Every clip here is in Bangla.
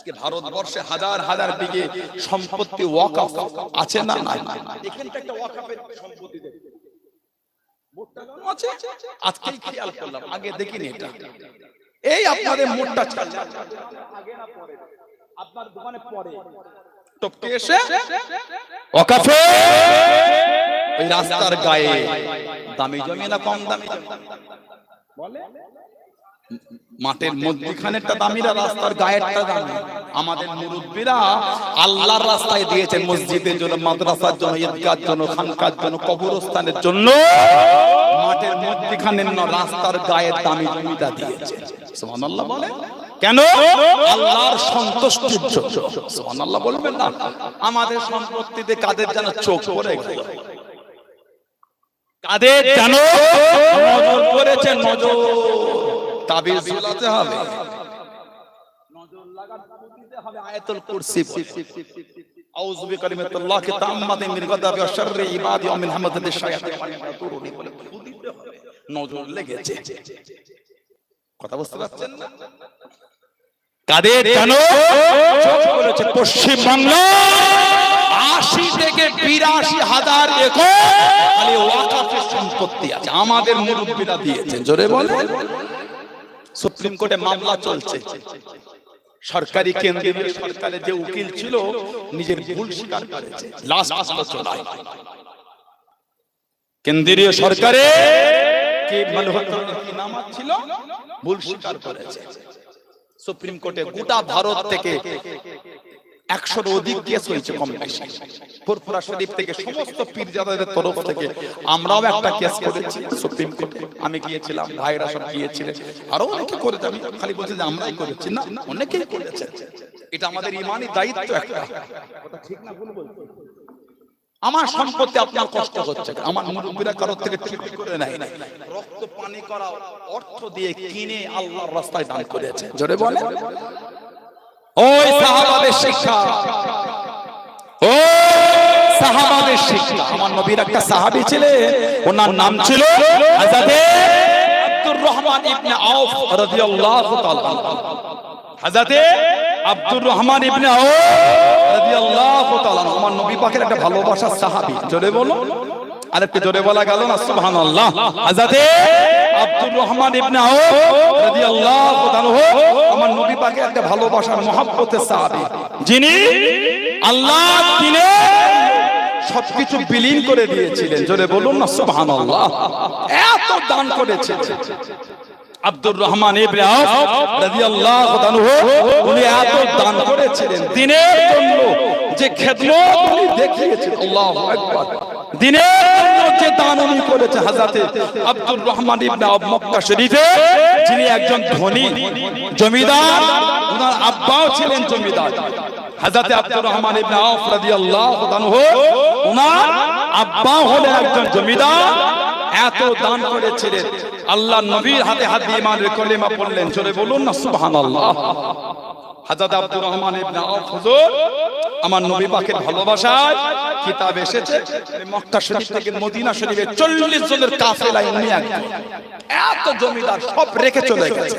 আজকে ভারতবর্ষে হাজার হাজার বিঘে সম্পত্তি ওয়াকফ আছে না না এখানটা একটা ওয়াকফের সম্পত্তি আছে। আজকেই খেয়াল করলাম আগে দেখিনি এটা। এই আপনাদের মোটটা আগে না পরে। আপনার দোকানে পরে। টপকে এসে? ওয়াকফে ওই রাস্তার গায়ে। দামি জমি না কম দামি? মাঠের মধ্যখানেরটা দামি না রাস্তার গায়েরটা দামি। আমাদের মুরব্বীরা আল্লাহর রাস্তায় দিয়েছেন মসজিদের জন্য মাদ্রাসার জন্য ঈদগার জন্য খানকার জন্য কবরস্থানের জন্য মাঠের মধ্যখানের রাস্তার গায়ের দামি জমিটা দিয়েছে। সুবহানাল্লাহ বলে? কেন? আল্লাহর সন্তুষ্টির জন্য। সুবহানাল্লাহ বলবেন না। আমাদের সম্পত্তিতে কাদের যেন চোখ পড়ে গেল? কাদের যেন? নজর পড়েছে নজর। তাবিজ ঝুলাতে হবে। নজর লাগাতে দিতে হবে আয়াতুল কুরসি আউযু বিকালিমাতিল্লাহি তাম্মাতি মিন গাদাবি ওয়া শাররি ইবাদি ওয়া মিন হামাযাতিশ শায়াতিন ওয়া মিন তুরুনি বলে। দিতে হবে। নজর লেগেছে। কথা বুঝতে পারছেন না? কাদের কেন বলেছে পশ্চিম বাংলা আশি থেকে বিরাশি হাজার একর। খালি ওয়াকাফের সম্পত্তি আছে। আমাদের মুরব্বীরা দিয়েছেন। জোরে বলেন। সুপ্রিম কোর্টে মামলা চলছে। সরকারি কেন্দ্রীয় সরকারের যে উকিল ছিল, নিজের ভুল স্বীকার করেছে। লাস্ট আলোচনায় কেন্দ্রীয় সরকারে কে নাম ছিল? ভুল স্বীকার করেছে। সুপ্রিম কোর্টে গোটা ভারত থেকে একশোর অধিক কেস হয়েছে কম বেশি। ফুরফুরা শরীফ থেকে সমস্ত পীরজাদাদের তরফ থেকে আমরাও একটা কেস করেছি সুপ্রিম কোর্টে। আমি গিয়েছিলাম ভাইরা সব গিয়েছিলেন। আরও অনেকে করেছে আমি খালি বলছি যে আমরাই করেছি। না অনেকেই করেছে। এটা আমাদের ইমানই দায়িত্ব একটা। ঠিক না ভুল বলছি আমার সম্পত্তি আপনার কষ্ট হচ্ছে। আমার মুরব্বীরা কারোর থেকে চুরি করে নাই। রক্ত পানি করা অর্থ দিয়ে কিনে আল্লাহর রাস্তায় দান করেছে। জোরে বলে ওই সাহাবাদের শিক্ষা। ও সাহাবাদের শিক্ষা। আমার নবীর একটা সাহাবী ছিলেন, ওনার নাম ছিল আব্দুর রহমান ইবনে আউফ রাদিয়াল্লাহু তাআলা হযরতে আব্দুর রহমান ইবনে আউফ রাদিয়াল্লাহু তাআলা আমার নবী পাকের একটা ভালোবাসার সাহাবী। জোরে বলো আরেকটু জোরে বলা গেল না? সুবহানাল্লাহ। হযরতে আব্দুর রহমান ইবনে আউফ রাদিয়াল্লাহু তাআলা আমার নবী পাকের একটা ভালোবাসার মহব্বতের সাহাবী। যিনি আল্লাহ দিনে সবকিছু বিলীন করে দিয়েছিলেন। জোরে বলুন না, সুবহানাল্লাহ। এত দান করেছে। আব্দুর রহমান উনি এত দান করেছিলেন। দিনের জন্য যে খেদমত উনি দেখিয়েছেন, আল্লাহু আকবার। দিনের দান রহমান একজন ধনী, জমিদার ওনার আব্বাও ছিলেন জমিদার। হযরতে আব্দুর রহমান ইবনে আউফ রাদিয়াল্লাহু তাআলা ওনার আব্বা হলেন একজন জমিদার। এত দান করেছিলেন। আল্লাহ নবীর হাতে হাত দিয়ে ইমানের কলেমা পড়লেন। জোরে বলুন না সুবহানাল্লাহ। হযরত আব্দুর রহমান ইবনে আউফ হুজুর আমার নবী পাকের ভালোবাসায় কিতাব এসেছে। মক্কা শরীফ থেকে মদিনা শরীফে 40 জনের কাফেলা উনি একজন এত জমিদার সব রেখে চলে গেছে।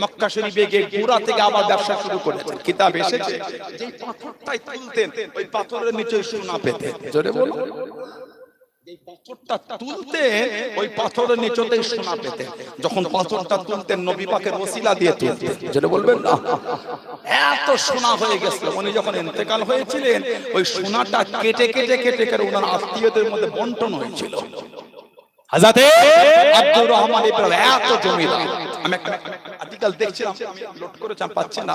মক্কা শরীফে গিয়ে গুড়া থেকে আবার ব্যবসা শুরু করেছেন কিতাব এসেছে যে পাথরটাই তুলতেন ওই পাথরের নিচে সোনা পেতেন। জোরে বলুন। এই পাথরটা তুলতে ওই পাথরের নিচতেই সোনা পেতেন। যখন পাথরটা তুলতেন নবী পাকের ওসিলা দিয়ে তুলতেন। যেটা বলবেন না? এত সোনা হয়ে গেছিল। উনি যখন ইন্তেকাল হয়েছিলেন ওই সোনাটা কেটে কেটে কেটে কেটে ওনার আত্মীয়দের মধ্যে বন্টন হয়েছিল। হাজাতে? আব্দুর রহমান ইব্রাহিম এত জমিদার। আমি আর্টিকেল দেখছিলাম করেছি আমি পাচ্ছি না।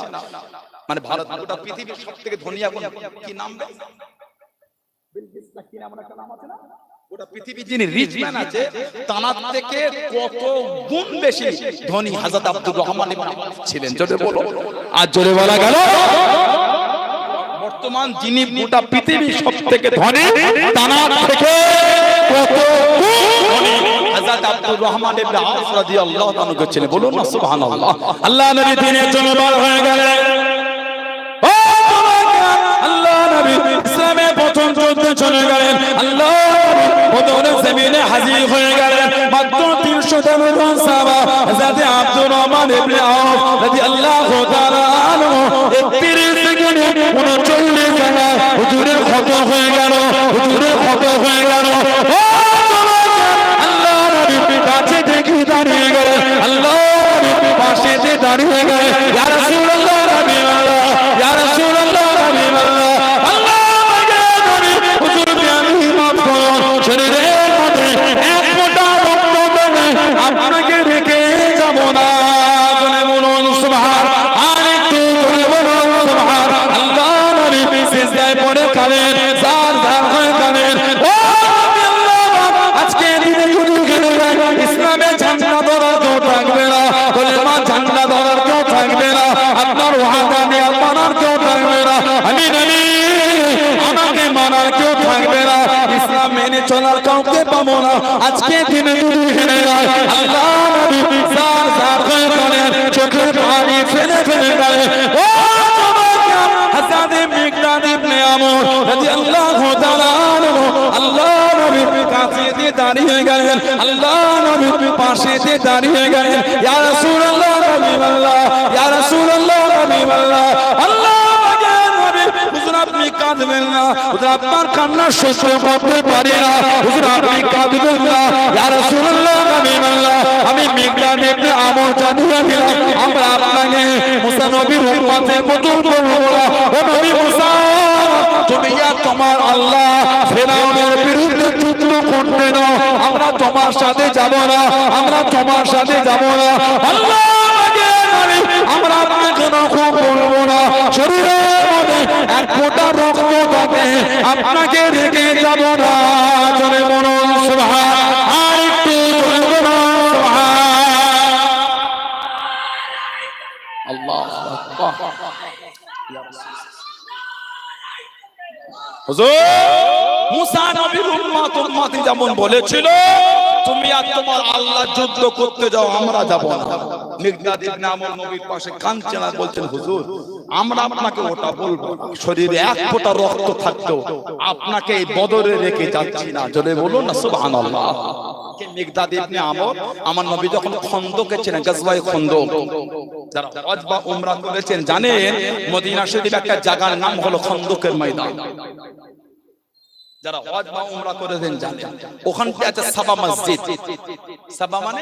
মানে ভারত গোটা পৃথিবীর সব থেকে ধনী এখন কি নাম গোটা পৃথিবী যিনি রিচ ম্যান আছে, তানার থেকে কত গুণ বেশি ধনী হাজরত আব্দুর রহমান ছিলেন। বলো। আর জোরে বলা গেল, বর্তমান যিনি গোটা পৃথিবীর সব থেকে ধনী, তানার থেকে কত গুণ হযরত আব্দুর রহমান ইবনে আউফ রাদিয়াল্লাহু তাআলা বলুন না, সুবহানাল্লাহ। আল্লাহ নবী দিনে হয়ে গেলে। ও আল্লাহ নবী ইসলামে প্রথম যুদ্ধ চলে গেলেন। আল্লাহ প্রথমে জমিনে হাজির হয়ে গেলেন। মাত্র 300 জন সাহাবা, হযরত আব্দুর রহমান ইবনে আউফ রাদিয়াল্লাহু তাআলা আনহু 30 39 জন হুজুরের হয়ে ইয়া রাসূলুল্লাহ চলার কাউকে পাবো না। আজকে দিনে গেলে আল্লাহ নবী জার জার হয়ে কাঁদেন চোখের পানি ফেলে ফেলে কাঁদেন ও হাসান মিকদাদ ইবনে আমর রাদিয়াল্লাহু তাআলা আল্লাহ নবীর কাছে দিয়ে দাঁড়িয়ে গেলেন। আল্লাহ নবীর পাশে দিয়ে দাঁড়িয়ে গেলেন। ইয়া রাসূলুল্লাহ হাবিবাল্লাহ ইয়া রাসূলুল্লাহ হাবিবাল্লাহ আল্লাহ। নবী হুজুর আপনি কাঁদবেন না। হুজুর, আপনার কান্না সহ্য করতে পারি না। হুজুর, আপনি কাঁদবেন না। ইয়া রাসূলুল্লাহ হাবিবাল্লাহ আমি মিকদাদ ইবনে আমর জানিয়ে দিলাম আমরা আপনাকে মুসা নবীর উম্মতের মতো করব ও নবী মুসা তুমি আর তোমার আল্লাহ ফেরাউনের বিরুদ্ধে যুদ্ধ করতে দাও আমরা তোমার সাথে যাব না। আমরা তোমার সাথে যাব না। আল্লাহ আমরা আপনাকে রক্ষা করব না। মধ্যে এক ফোঁটা রক্ত থাকে আপনাকে রেখে যাব না। চলে যেমন বলেছিল, তুমি আর তোমার আল্লাহ যুদ্ধ করতে যাও, আমরা যাব না। আমরা আপনাকে ওটা বলব শরীরে রক্ত থাকতো আপনাকে বদরে রেখে না। বলুন না আমর? নবী যখন খন্দকে যারা উমরা করেছেন, জানেন মদিনা শরীফ একটা জায়গার নাম হলো খন্দকের ময়দান। যারা করেছেন, জানেন। ওখানটা আছে সাবা মসজিদ। সাবা মানে?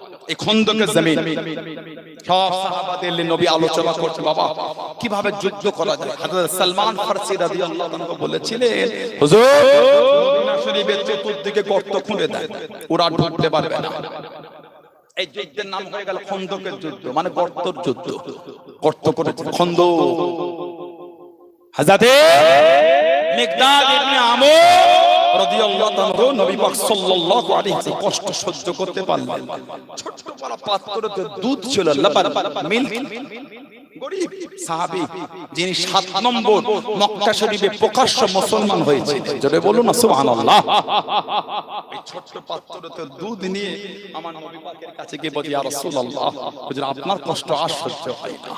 এই খন্দকের জমিন। সব সাহাবাদের নবী আলোচনা করছে, বাবা, কীভাবে যুদ্ধ করা যায়? হযরত সালমান ফারসি রাদিয়াল্লাহু তাআলা বলেছিলেন, হুজুর, মদিনা শরীফের চতুর্দিকে গর্ত খুঁড়ে দেয় ওরা ঢুকতে পারবে না। এই যুদ্ধের নাম হয়ে গেল খন্দকের যুদ্ধ মানে গর্তর যুদ্ধ। গর্ত করে খন্দ হাজাতে মিকদাদ ইবনে আমর প্রকাশ্য মুসলমান জোরে বলুন ছোট্ট দুধ নিয়ে আমার কাছে আপনার কষ্ট আর সহ্য হয় না।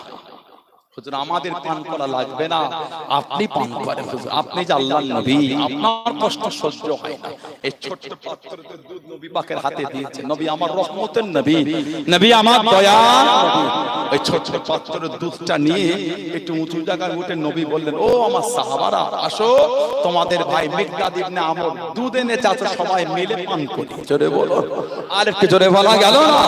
হুজুর আমাদের পান করা লাগবে না। আপনি পান করেন হুজুর আপনি যে আল্লাহর নবী আপনার কষ্ট সহ্য হয় না। এই ছোট্ট পাত্রতে দুধ নবী পাকের হাতে দিয়েছে নবী আমার রহমতের নবী নবী। আমার দয়া নবী। ওই ছোট্ট পাত্রের দুধটা নিয়ে একটু উঁচু জায়গায় উঠে নবী বললেন ও আমার সাহাবারা আসো তোমাদের ভাই মিকদাদ ইবনে আমর দুধ এনে চাচা সবাই মিলে পান করি জোরে বলো। আর একটু জোরে বলা। গেল না?